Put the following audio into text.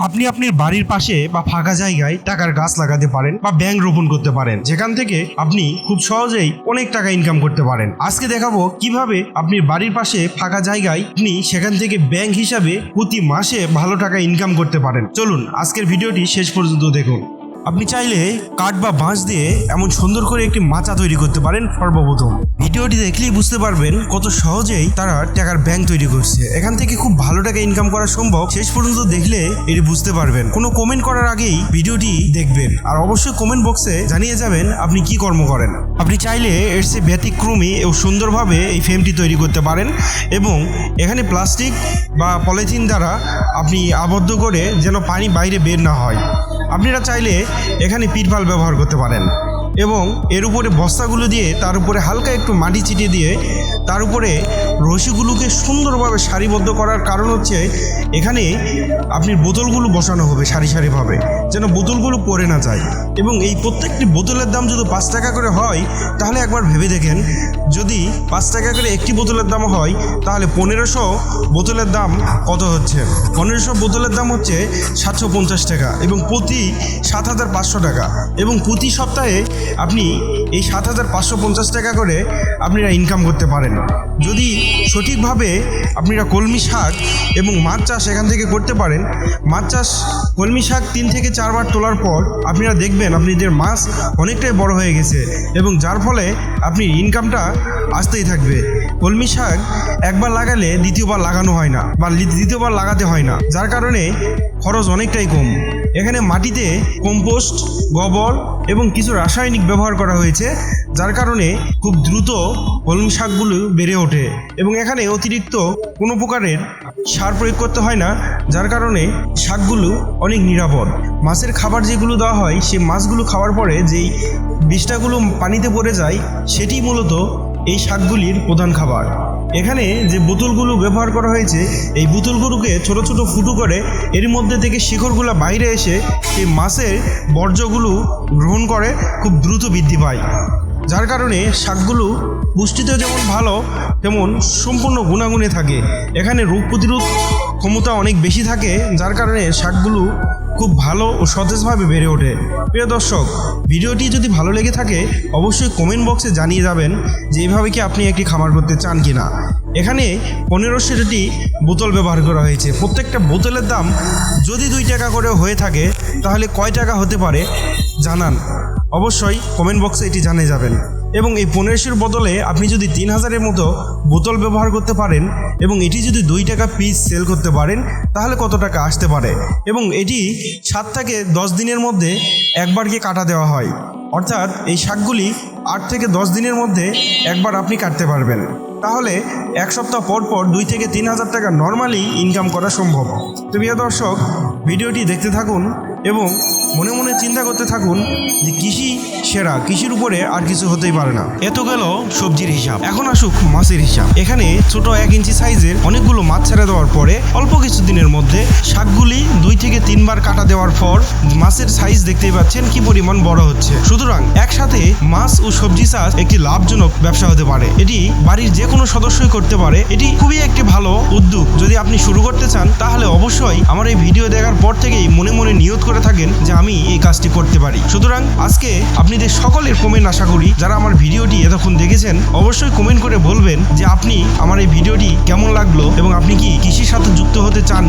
আপনি আপনার বাড়ির পাশে বা ফাঁকা জায়গায় টাকার গাছ লাগাতে পারেন বা ব্যাংক রোপণ করতে পারেন। যেখান থেকে আপনি খুব সহজেই অনেক টাকা ইনকাম করতে পারেন। আজকে দেখাবো কীভাবে আপনি বাড়ির পাশে ফাঁকা জায়গায় আপনি সেখান থেকে ব্যাংক হিসাবে প্রতি মাসে ভালো টাকা ইনকাম করতে পারেন। চলুন, আজকের ভিডিওটি শেষ পর্যন্ত দেখুন। আপনি চাইলে কাঠ বা বাঁশ দিয়ে এমন সুন্দর করে একটি মাচা তৈরি করতে পারেন সর্বপ্রথম। ভিডিওটি দেখলেই বুঝতে পারবেন কত সহজেই তারা টাকার ব্যাংক তৈরি করছে। এখান থেকে খুব ভালো টাকা ইনকাম করা সম্ভব। শেষ পর্যন্ত দেখলে এটি বুঝতে পারবেন। কোনো কমেন্ট করার আগেই ভিডিওটি দেখবেন। আর অবশ্যই কমেন্ট বক্সে জানিয়ে যাবেন আপনি কি কর্ম করেন। আপনি চাইলে এর সে ব্যতিক্রমী ও সুন্দরভাবে এই ফ্রেমটি তৈরি করতে পারেন এবং এখানে প্লাস্টিক বা পলিথিন দ্বারা আপনি আবদ্ধ করে যেন পানি বাইরে বের না হয়। আপনারা চাইলে এখানে পিটপাল ব্যবহার করতে পারেন। এবং এর উপরে বস্তাগুলো দিয়ে তার উপরে হালকা একটু মাটি ছিটিয়ে দিয়ে তার উপরে রশিগুলোকে সুন্দরভাবে সারিবদ্ধ করার কারণ হচ্ছে এখানে আপনি বোতলগুলো বসানো হবে সারি সারিভাবে, যেন বোতলগুলো পড়ে না যায়। এবং এই প্রত্যেকটি বোতলের দাম যদি পাঁচ টাকা করে হয়, তাহলে একবার ভেবে দেখেন, যদি পাঁচ টাকা করে একটি বোতলের দাম হয়, তাহলে পনেরোশো বোতলের দাম কত হচ্ছে? পনেরোশো বোতলের দাম হচ্ছে সাতশো পঞ্চাশ টাকা এবং প্রতি সাত হাজার পাঁচশো টাকা। এবং প্রতি সপ্তাহে আপনি এই সাত হাজার পাঁচশো পঞ্চাশ টাকা করে আপনারা ইনকাম করতে পারেন। যদি সঠিকভাবে আপনারা কলমি শাক এবং মাছ চাষ এখান থেকে করতে পারেন, মাছ চাষ, কলমি শাক তিন থেকে চারবার তোলার পর আপনারা দেখবেন আপনাদের মাছ অনেকটাই বড় হয়ে গেছে এবং যার ফলে আপনি ইনকামটা আসতেই থাকবে। কলমি শাক একবার লাগালে দ্বিতীয়বার লাগানো হয় না বা দ্বিতীয়বার লাগাতে হয় না। যার কারণে খরচ অনেকটাই কম। এখানে মাটিতে কম্পোস্ট, গোবর এবং কিছু রাসায়নিক ব্যবহার করা হয়েছে, যার কারণে খুব দ্রুত কলমি শাকগুলো বেড়ে ওঠে এবং এখানে অতিরিক্ত কোনো প্রকারের সার প্রয়োগ করতে হয় না, যার কারণে শাকগুলো অনেক নিরাপদ। মাছের খাবার যেগুলো দেওয়া হয়, সেই মাছগুলো খাওয়ার পরে যেই বিষটাগুলো পানিতে পড়ে যায়, সেটি মূলত এই শাকগুলির প্রধান খাবার। এখানে যে বোতলগুলো ব্যবহার করা হয়েছে, এই বোতলগুলোকে ছোট ছোট ফুটো করে এর মধ্যে থেকে শিকড়গুলো বাইরে এসে এই মাছের বর্জ্যগুলো গ্রহণ করে, খুব দ্রুত বৃদ্ধি পায়। যার কারণে শাকগুলো পুষ্টিতেও যেমন ভালো, তেমন সম্পূর্ণ গুণাগুণে থাকে। এখানে রোগ প্রতিরোধ ক্ষমতা অনেক বেশি থাকে, যার কারণে শাকগুলো খুব ভালো ও সতেজভাবে বেড়ে ওঠে। প্রিয় দর্শক, ভিডিওটি যদি ভালো লেগে থাকে, অবশ্যই কমেন্ট বক্সে জানিয়ে যাবেন যে এইভাবে কি আপনি একটি খামার করতে চান কি না এখানে পনেরোশোটি বোতল ব্যবহার করা হয়েছে। প্রত্যেকটা বোতলের দাম যদি দুই টাকা করে হয়ে থাকে, তাহলে কয় টাকা হতে পারে জানান। অবশ্যই কমেন্ট বক্সে এটি জানিয়ে যাবেন। এবং এই পনেরোশোর বদলে আপনি যদি তিন হাজারের মতো বোতল ব্যবহার করতে পারেন এবং এটি যদি দুই টাকা পিস সেল করতে পারেন, তাহলে কত টাকা আসতে পারে? এবং এটি সাত থেকে দশ দিনের মধ্যে একবারকে কাটা দেওয়া হয়। অর্থাৎ এই শাকগুলি আট থেকে দশ দিনের মধ্যে একবার আপনি কাটতে পারবেন। তাহলে এক সপ্তাহ পর পর দুই থেকে তিন হাজার টাকা নর্মালি ইনকাম করা সম্ভব। তো প্রিয় দর্শক, ভিডিওটি দেখতে থাকুন। এবং মনে মনে চিন্তা করতে থাকুন যে কৃষি সেরা, কৃষির উপরে আর কিছু হতেই পারে না। এত গেল সবজির হিসাব। এখন আসুক মাছের হিসাব। এখানে ছোট এক ইঞ্চি সাইজের অনেকগুলো মাছ ছেড়ে দেওয়ার পরে অল্প কিছু দিনের মধ্যে শাকগুলি দুই থেকে তিনবার কাটা দেওয়ার পর মাছের সাইজ দেখতেই পাচ্ছেন কি পরিমাণ বড় হচ্ছে। সুতরাং একসাথে মাছ ও সবজি চাষ একটি লাভজনক ব্যবসা হতে পারে। এটি বাড়ির যে কোনো সদস্যই করতে পারে। এটি খুবই একটি আপনি শুরু করতে চান, তাহলে অবশ্যই আমার এই ভিডিও দেখার পর থেকেই মনে মনে নিয়ত করে থাকেন যে আমি এই কাজটি করতে পারি। সুতরাং আজকে আপনাদের সকলের কমেন্ট আশা করি, যারা আমার ভিডিওটি এতক্ষণ দেখেছেন, অবশ্যই কমেন্ট করে বলবেন যে আপনি আমার এই ভিডিওটি কেমন লাগল এবং আপনি কি কৃষির সাথে যুক্ত হতে চান?